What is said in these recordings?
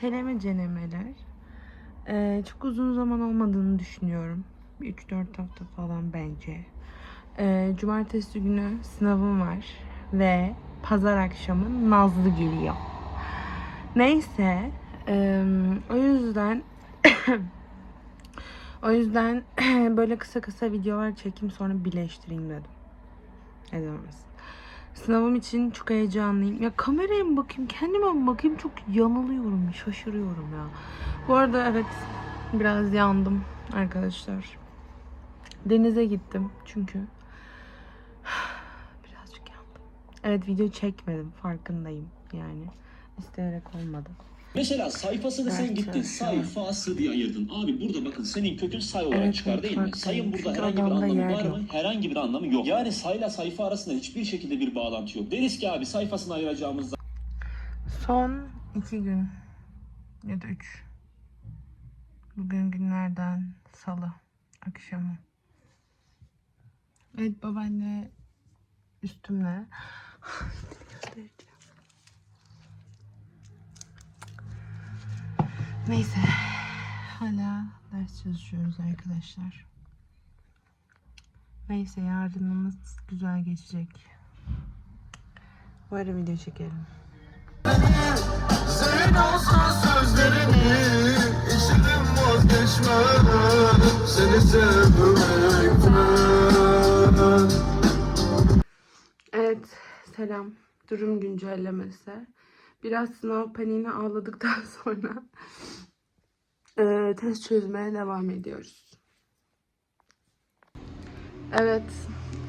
Seleme cenemeler. Ee, çok uzun zaman olmadığını düşünüyorum. 3-4 hafta falan bence. Ee, cumartesi günü sınavım var. Ve pazar akşamı Nazlı geliyor. Neyse. eee, o yüzden o yüzden böyle kısa kısa videolar çekeyim sonra birleştireyim dedim. Neden olmasın. Sınavım için çok heyecanlıyım. Ya kameraya mı bakayım, kendime mi bakayım çok yanılıyorum, şaşırıyorum ya. Bu arada evet biraz yandım arkadaşlar. Denize gittim çünkü. Birazcık yandım. Evet video çekmedim farkındayım yani. İsteyerek olmadı. Mesela sayfasını sen Evet, gittin sayfası diye ayırdın. Abi burada bakın senin kökün say olarak Evet, çıkar değil mi? Sayın burada herhangi bir anlamı var mı? Herhangi bir anlamı yok. Yani sayla sayfa arasında hiçbir şekilde bir bağlantı yok. Deriz ki abi sayfasını ayıracağımız Son iki gün ya da üç. Bugün günlerden salı akşamı. Evet babaanne üstümle. Neyse. Hala ders çalışıyoruz arkadaşlar. Neyse yarınımız güzel geçecek. Bu ara video çekelim. Senin olsun sözlerini işitim vazgeçmem Seni sevmekten Evet, selam. Durum güncellemesi. Biraz sınav paniğine ağladıktan sonra eee, test çözmeye devam ediyoruz. Evet,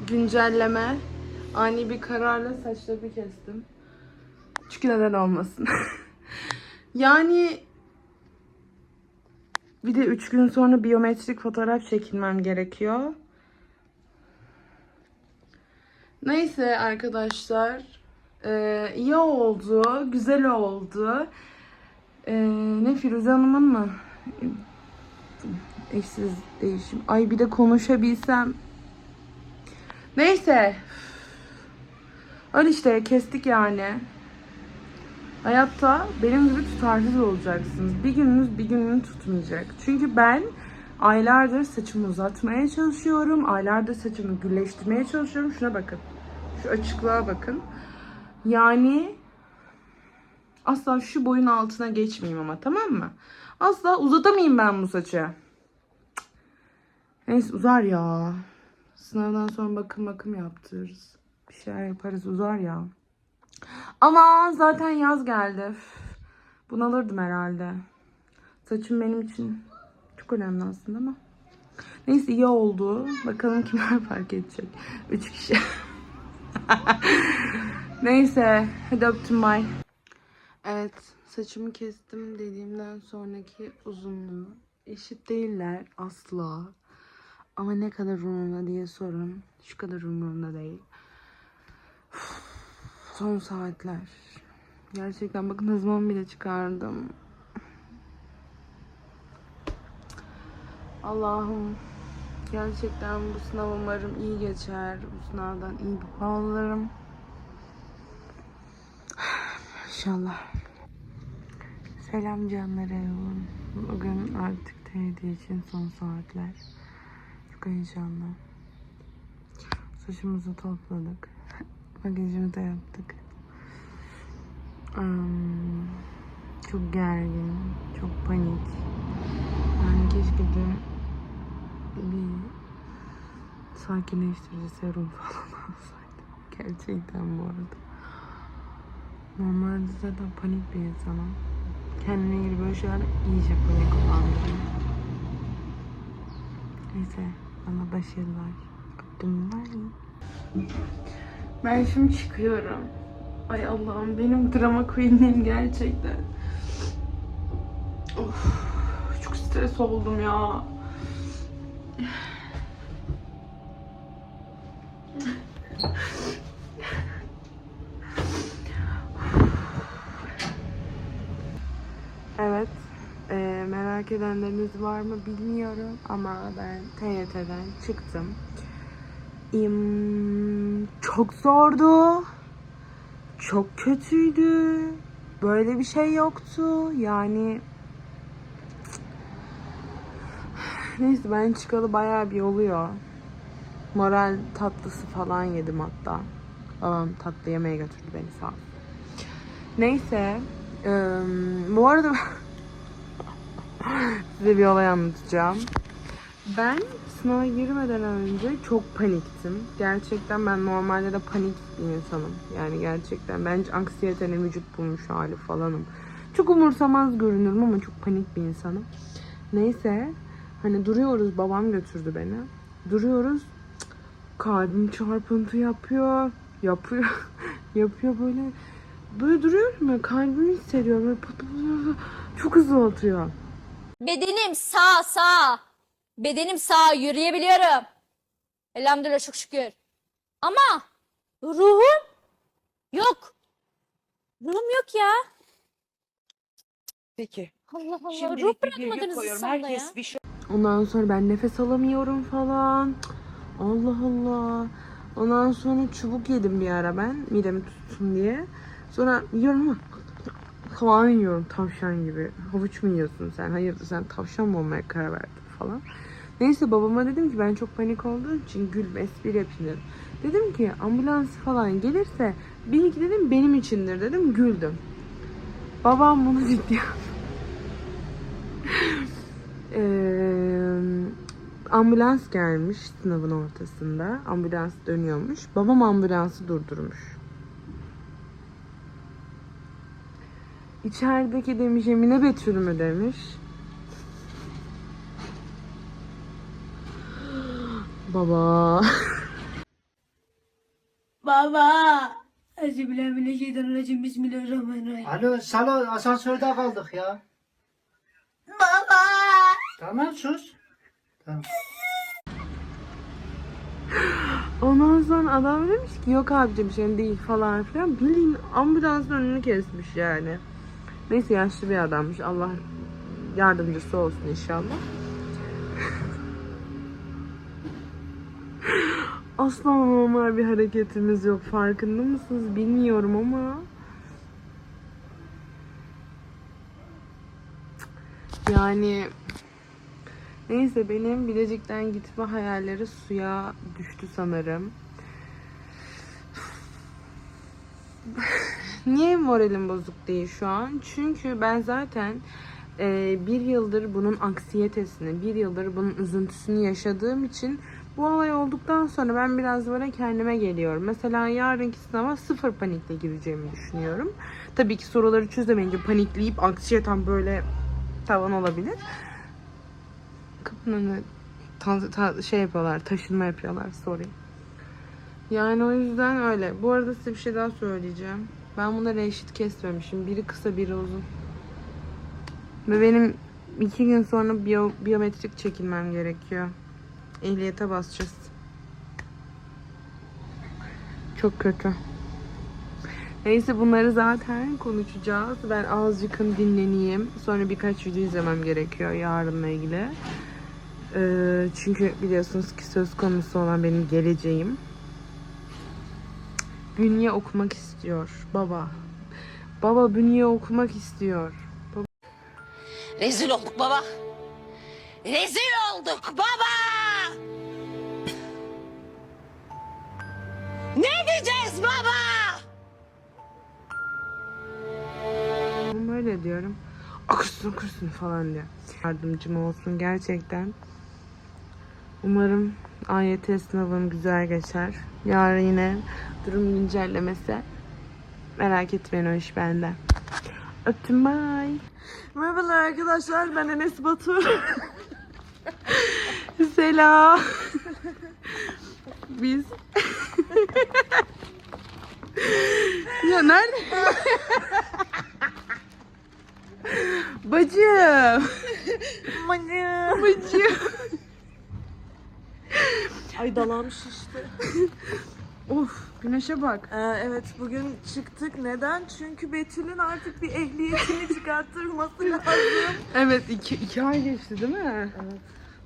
güncelleme. Ani bir kararla saçlarımı kestim. Çünkü neden olmasın. yani bir de 3 gün sonra biyometrik fotoğraf çekilmem gerekiyor. Neyse arkadaşlar. Ee, iyi oldu. Güzel oldu. Ee, ne Firuze Hanım'ın mı? Eşsiz değişim. Ay bir de konuşabilsem. Neyse. Öyle işte kestik yani. Hayatta benim gibi tutarsız olacaksınız. Bir gününüz bir gününü tutmayacak. Çünkü ben aylardır saçımı uzatmaya çalışıyorum. Aylardır saçımı gülleştirmeye çalışıyorum. Şuna bakın. Şu açıklığa bakın. Yani asla şu boyun altına geçmeyeyim ama tamam mı? Asla uzatamayayım ben bu saçı. Neyse uzar ya. Sınavdan sonra bakım bakım yaptırırız. Bir şeyler yaparız uzar ya. Ama zaten yaz geldi. Bunalırdım herhalde. Saçım benim için çok önemli aslında ama. Neyse iyi oldu. Bakalım kimler fark edecek. Üç kişi. Neyse. Hadi öptüm bay. Evet. Saçımı kestim dediğimden sonraki uzunluğu. Eşit değiller asla. Ama ne kadar umurumda diye sorun. Şu kadar umurumda değil. Son saatler. Gerçekten bakın hızımı bile çıkardım. Allah'ım gerçekten bu sınav umarım iyi geçer. Bu sınavdan iyi bir puan alırım. İnşallah. Selam canlarım. Bugün artık TYT için son saatler. Çok heyecanlı. Saçımızı topladık. Makyajımızı da yaptık. Am, çok gergin, çok panik. Yani keşke de bir sakinleştirici serum falan alsaydım. Gerçekten bu arada. Normalde zaten panik bir insanım. Kendime ilgili böyle şeyler iyice panik olandırıyor. Neyse bana başarılar. Öptüm bye. Ben şimdi çıkıyorum. Ay Allah'ım benim drama queen'im gerçekten. Of, çok stres oldum ya. Merak edenleriniz var mı bilmiyorum ama ben TYT'den çıktım. İm, çok zordu. Çok kötüydü. böyle bir şey yoktu. Yani neyse ben çıkalı bayağı bir oluyor. Moral tatlısı falan yedim hatta. Babam tatlı yemeğe götürdü beni sağ. Neyse. eee, bu arada size bir olay anlatacağım. Ben sınava girmeden önce çok paniktim. Gerçekten ben normalde de panik bir insanım. Yani gerçekten bence anksiyetenin vücut bulmuş hali falanım. Çok umursamaz görünürüm ama çok panik bir insanım. Neyse hani duruyoruz babam götürdü beni. Duruyoruz kalbim çarpıntı yapıyor. Yapıyor. yapıyor böyle. Böyle duruyorum ya kalbimi hissediyorum. Böyle pat pat pat. çok hızlı atıyor. Bedenim sağ sağ. Bedenim sağ yürüyebiliyorum. Elhamdülillah çok şükür. Ama ruhum yok. Ruhum yok ya. Peki. Allah Allah. Şimdilik Ruh bırakmadınız sonda ya. Bir şey Ondan sonra ben nefes alamıyorum falan. Allah Allah. Ondan sonra çubuk yedim bir ara ben midemi tutsun diye. Sonra yiyorum ama falan yiyorum tavşan gibi. Havuç mu yiyorsun sen? Hayır sen tavşan mı olmaya karar verdin falan. Neyse babama dedim ki ben çok panik olduğum için gül espri yapayım dedim. Ki ambulans falan gelirse bil ki dedim benim içindir dedim güldüm. Babam bunu ciddiye Eee, ambulans gelmiş sınavın ortasında. Ambulans dönüyormuş. Babam ambulansı durdurmuş. İçerideki demiş Emine Betül mü demiş. Baba. Baba. Euzubillahimineşşeytanirracim. Bismillahirrahmanirrahim. Alo, Salo asansörde kaldık ya. Baba. Tamam sus. Tamam. Ondan sonra adam demiş ki yok abicim bir şey değil falan filan. Bildiğin ambulansın önünü kesmiş yani. Neyse yaşlı bir adammış. Allah yardımcısı olsun inşallah. Asla normal bir hareketimiz yok. Farkında mısınız bilmiyorum ama. Yani neyse benim Bilecik'ten gitme hayalleri suya düştü sanırım. Niye moralim bozuk değil şu an? Çünkü ben zaten e, bir yıldır bunun anksiyetesini, bir yıldır bunun üzüntüsünü yaşadığım için bu olay olduktan sonra ben biraz böyle kendime geliyorum. Mesela yarınki sınava sıfır panikle gireceğimi düşünüyorum. Tabii ki soruları çözemeyince panikleyip anksiyetem böyle tavan olabilir. Kapının ta- ta- şey yapıyorlar, taşınma yapıyorlar, sorry. Yani o yüzden öyle. Bu arada size bir şey daha söyleyeceğim. Ben bunları eşit kesmemişim. Biri kısa, biri uzun. Ve benim iki gün sonra biyo- biyometrik çekilmem gerekiyor. Ehliyete basacağız. Çok kötü. Neyse bunları zaten konuşacağız. Ben azıcık dinleneyim. Sonra birkaç video izlemem gerekiyor yarınla ilgili. Ee, çünkü biliyorsunuz ki söz konusu olan benim geleceğim. Bünye okumak istiyor baba. Baba bünye okumak istiyor. Rezil olduk baba. Rezil olduk baba. Ne diyeceğiz baba? Ben böyle diyorum. Okursun okursun falan diyor. Yardımcım olsun gerçekten. Umarım AYT sınavım güzel geçer. Yarın yine durum güncellemesi. Merak etmeyin o iş bende. Öptüm bye. Merhabalar arkadaşlar ben Enes Batur. Selam. Biz ya nerede? Bacım. Bacım. Bacım. Ay dalağım şişti. Of güneşe bak. Ee, evet bugün çıktık. Neden? Çünkü Betül'ün artık bir ehliyetini çıkarttırması lazım. Evet iki, iki ay geçti değil mi? Evet.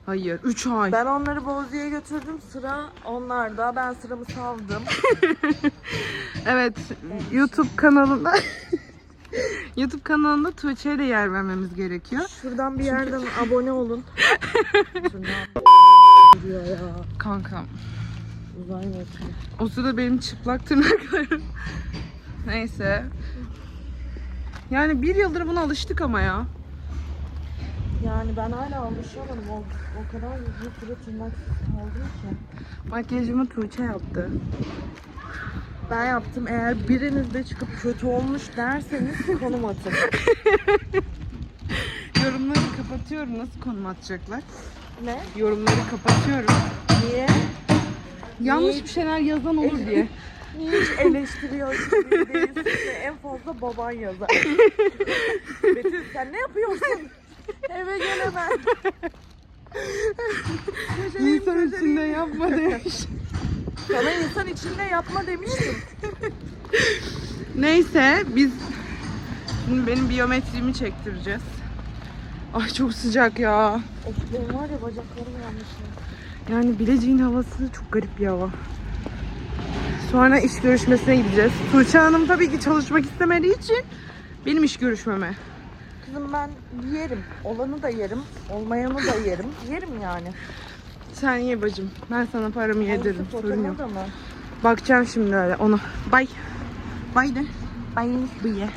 Hayır üç ay. Ben onları Bozcu'ya götürdüm. Sıra onlarda. Ben sıramı savdım. Evet YouTube kanalında YouTube kanalında Tuğçe'ye de yer vermemiz gerekiyor. Şuradan bir yerden abone olun. Diyor ya. Kankam. Uzay mekiği. O sırada benim çıplak tırnaklarım. Neyse. Yani bir yıldır buna alıştık ama ya. Yani ben hala alışamadım. O, o kadar uzun süre tırnaksız kaldım ki. Makyajımı Tuğçe yaptı. Ben yaptım. Eğer biriniz de çıkıp kötü olmuş derseniz konum atın. Yorumları kapatıyorum. Nasıl konum atacaklar? Ne? Yorumları kapatıyorum. Niye? Yanlış bir şeyler yazan olur diye. Niye hiç eleştiriyor gibi değilsin de en fazla baban yazar. Betül sen ne yapıyorsun? Eve gel hemen. Köşeleyim, İnsan içinde köşeleyim. yapma demiş. Sana insan içinde yapma demiştim. Neyse biz şimdi benim biyometrimi çektireceğiz. Ay çok sıcak ya. Of benim var ya bacaklarım yanmış. ya. Yani Bilecik'in havası çok garip bir hava. Sonra iş görüşmesine gideceğiz. Tuğçe Hanım tabii ki çalışmak istemediği için benim iş görüşmeme. Kızım ben yerim. Olanı da yerim. Olmayanı da yerim. Yerim yani. Sen ye bacım. Ben sana paramı yediririm. Sorun yok. Bakacağım şimdi öyle ona. Bay. Bay de. Bay. Bye.